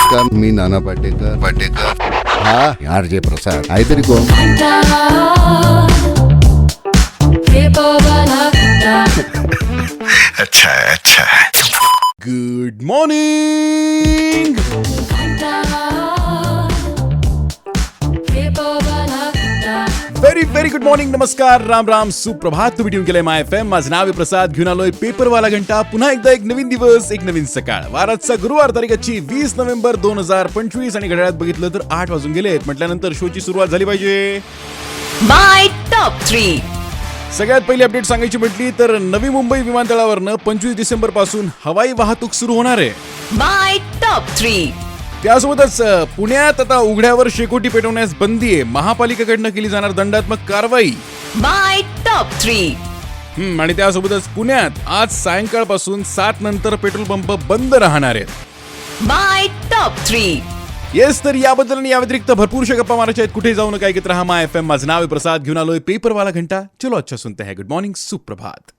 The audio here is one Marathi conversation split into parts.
नमस्कार मी नाना पाटेकर पाटेकर हा आर जे प्रसाद आहे तरी कोण अच्छा अच्छा good morning very very good morning नमस्कार. राम राम. सुप्रभात. तुम्ही ट्यून केलंय माय एफ एम माझं नाव आहे प्रसाद. घेऊन आलोय पेपरवाला घंटा. पुन्हा एकदा एक नवीन दिवस एक नवीन सकाळ. वाराचा गुरुवार तारीखाची वीस नोव्हेंबर दोन हजार पंचवीस आणि घड्याळात बघितलं तर आठ वाजून गेलेत म्हटल्यानंतर शोची सुरुवात झाली पाहिजे. My top three. सगळ्यात पहिली अपडेट सांगायची म्हटली तर नवी मुंबई विमानतळावरनं पंचवीस डिसेंबरपासून हवाई वाहतूक सुरू होणार आहे. My top three. त्यासोबतच पुण्यात आता उघड्यावर शेकोटी पेटवण्यास बंदी आहे. महापालिकेकडनं केली जाणार दंडात्मक कारवाई. My top three. हम्म, आणि त्यासोबतच पुण्यात आज सायंकाळपासून सात नंतर पेट्रोल पंप बंद राहणार आहेत. My top three. येस तर याबद्दल आणि या व्यतिरिक्त भरपूरशा गप्पा मारायच्या आहेत. कुठे जाऊ नका ऐकत रहा मा एफ एम माझं नाव आहे प्रसाद. घेऊन आलोय पेपरवाला घंटा. चलो अच्छा सुनते हैं. गुड मॉर्निंग सुप्रभात.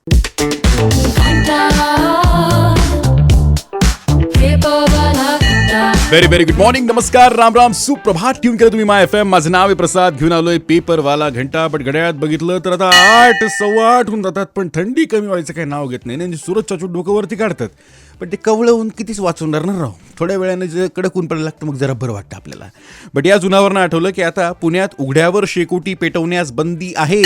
व्हेरी व्हेरी गुड मॉर्निंग नमस्कार. राम राम. सुप्रभात ट्यून केलं तुम्ही माय एफ एम माझं नाव आहे प्रसाद. घेऊन आलोय पेपरवाला घंटा बट घड्याळात बघितलं तर आता आठ सव्वा आठ होऊन जातात पण थंडी कमी व्हायचं काही नाव घेत नाही. म्हणजे सुरत चाचू डोकं वरती काढतात. पण ते कवळं ऊन कितीच वाचवणार ना राव? थोड्या वेळाने जे कडक ऊन पडायला लागतं मग जरा बरं वाटतं आपल्याला. बट या जुनावरनं आठवलं की आता पुण्यात उघड्यावर शेकोटी पेटवण्यास बंदी आहे.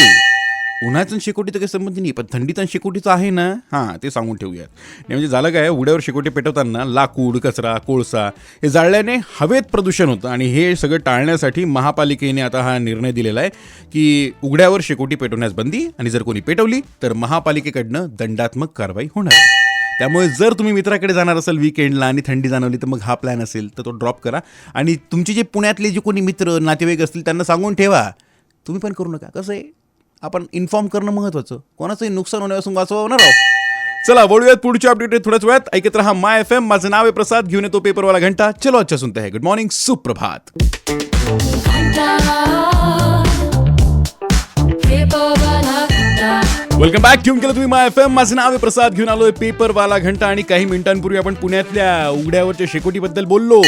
उन्हाचं आणि शेकोटीचं काही संबंध नाही पण थंडीचं आणि शेकोटीचं आहे ना हां ते सांगून ठेवूयात. नाही म्हणजे झालं काय उघड्यावर शेकोटी पेटवताना लाकूड कचरा कोळसा हे जाळल्याने हवेत प्रदूषण होतं आणि हे सगळं टाळण्यासाठी महापालिकेने आता हा निर्णय दिलेला आहे की उघड्यावर शेकोटी पेटवण्यास बंदी आणि जर कोणी पेटवली तर महापालिकेकडनं दंडात्मक कारवाई होणार. त्यामुळे जर तुम्ही मित्राकडे जाणार असाल विकेंडला आणि थंडी जाणवली तर मग हा प्लॅन असेल तर तो ड्रॉप करा. आणि तुमचे जे पुण्यातले जे कोणी मित्र नातेवाईक असतील त्यांना सांगून ठेवा. तुम्ही पण करू नका. कसं आहे? आपण इन्फॉर्म करणं महत्वाचं. कोणाचंही नुकसान होण्यापासून वाचवणार आहोत चला वळूयात पुढच्या अपडेट थोड्याच वेळात. ऐकत राहा माय एफ एम माझं नाव आहे प्रसाद. घेऊन येतो पेपरवाला घंटा. चलो अच्छा सुनते हैं. गुड मॉर्निंग सुप्रभात. वेलकम बॅक घेऊन केलं तुम्ही माय एफ एम माझं नाव आहे प्रसाद. घेऊन आलोय पेपरवाला घंटा. आणि काही मिनिटांपूर्वी आपण पुण्यातल्या उघड्यावरच्या शेकोटीबद्दल बोललो.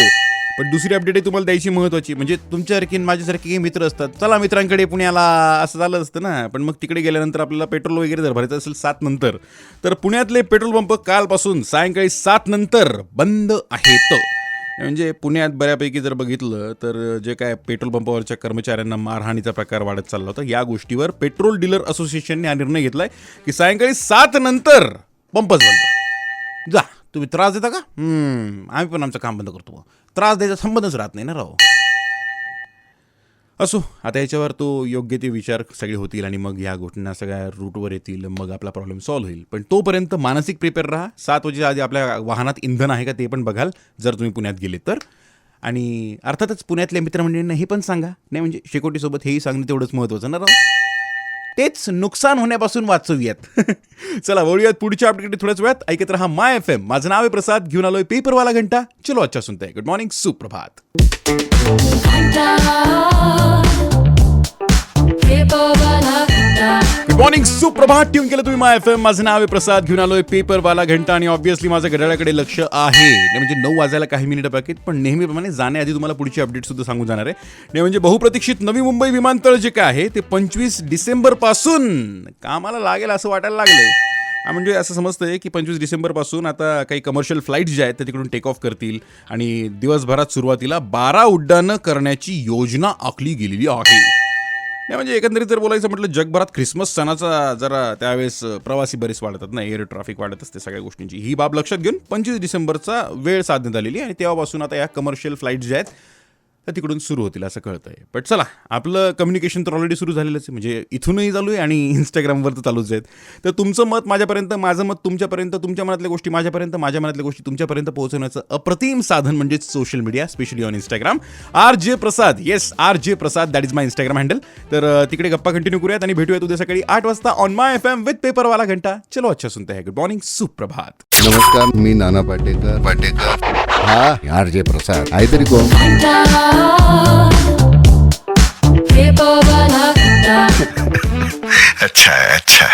पण दुसरी अपडेट तुम्हाला द्यायची महत्वाची. म्हणजे तुमच्यासारखी माझ्यासारखे माझ्यासारखी काही मित्र असतात. चला मित्रांकडे पुण्याला असं झालं असतं ना. पण मग तिकडे गेल्यानंतर आपल्याला पेट्रोल वगैरे जर भरायचं असेल सात नंतर. तर पुण्यातले पेट्रोल पंप कालपासून सायंकाळी सात नंतर बंद आहेत. म्हणजे पुण्यात बऱ्यापैकी जर बघितलं तर जे काय पेट्रोल पंपावरच्या कर्मचाऱ्यांना मारहाणीचा प्रकार वाढत चालला होता या गोष्टीवर पेट्रोल डीलर असोसिएशनने हा निर्णय घेतलाय की सायंकाळी सात नंतर पंपच बंद. जा. तुम्ही त्रास देता का? हम्म, आम्ही पण आमचं काम बंद करतो त्रास द्यायचा संबंधच राहत नाही ना राव. असो आता याच्यावर तो योग्य ते विचार सगळे होतील आणि मग या घटना सगळ्या रूटवर येतील मग आपला प्रॉब्लेम सॉल्व्ह होईल. पण तोपर्यंत मानसिक प्रिपेअर राहा. सात वाजेच्या आधी आपल्या वाहनात इंधन आहे का ते पण बघाल जर तुम्ही पुण्यात गेले तर. आणि अर्थातच पुण्यातल्या मित्रमंडळींना हे पण सांगा. नाही म्हणजे शेकोटीसोबत हेही सांगणं तेवढंच महत्त्वाचं ना राव. तेच नुकसान होण्यापासून वाचवूयात. चला बोलूयात पुढच्या अपडेट थोड्याच वेळात. ऐकत राहा माय एफ एम माझं नाव आहे प्रसाद. घेऊन आलोय पेपरवाला घंटा. चलो अच्छा सुनते गुड मॉर्निंग सुप्रभात. गुड मॉर्निंग सुप्रभात ट्यून केलं तुम्ही माय एफ एम माझं नाव आहे प्रसाद. घेऊन आलोय पेपरवाला घंटा आणि ऑब्विसली माझं घड्याळाकडे लक्ष आहे. म्हणजे नऊ वाजायला काही मिनिटं बाकी आहेत, पण नेहमीप्रमाणे जाण्याआधी तुम्हाला पुढची अपडेट सुद्धा सांगून जाणार आहे. म्हणजे बहुप्रतीक्षित नवी मुंबई विमानतळ जे काय आहे ते पंचवीस डिसेंबरपासून कामाला लागेल असं वाटायला लागलंय. म्हणजे असं समजतंय की पंचवीस डिसेंबरपासून आता काही कमर्शियल फ्लाईट्स ज्या आहेत त्या तिकडून टेक ऑफ करतील आणि दिवसभरात सुरुवातीला बारा उड्डाणं करण्याची योजना आखली गेलेली आहे. नाही म्हणजे एकंदरीत जर बोलायचं म्हटलं जगभरात ख्रिसमस सणाचा जरा त्यावेळेस प्रवासी बरेच वाढतात ना एअर ट्रॅफिक वाढत असते सगळ्या गोष्टींची. ही बाब लक्षात घेऊन पंचवीस डिसेंबरचा वेळ साधण्यात आलेली आणि तेव्हापासून आता या कमर्शियल फ्लाईट ज्या आहेत त्या तिकडून सुरू होतील असं कळतंय. बट चला आपलं कम्युनिकेशन तर ऑलरेडी सुरू झालेलंच आहे. म्हणजे इथूनही चालू आहे आणि इंस्टाग्रामवर तर चालूच आहेत. तर तुमचं मत माझ्यापर्यंत माझं मत तुमच्यापर्यंत तुमच्या मनातल्या गोष्टी माझ्यापर्यंत माझ्या मनातल्या गोष्टी तुमच्यापर्यंत पोहोचवण्याचं अप्रतिम साधन म्हणजेच social media specially on Instagram R J Prasad yes R J Prasad that is my Instagram handle तर तिकडे गप्पा कंटिन्यू करूयात आणि भेटूयात उद्या सकाळी आठ वाजता on my F M with पेपरवाला घंटा. चलो अच्छा सुनते हैं. गुड मॉर्निंग सुप्रभात. नमस्कार मी नाना पाटेकर. पाटेकर. हा आर जे प्रसाद आहे तरी कोण अच्छा अच्छा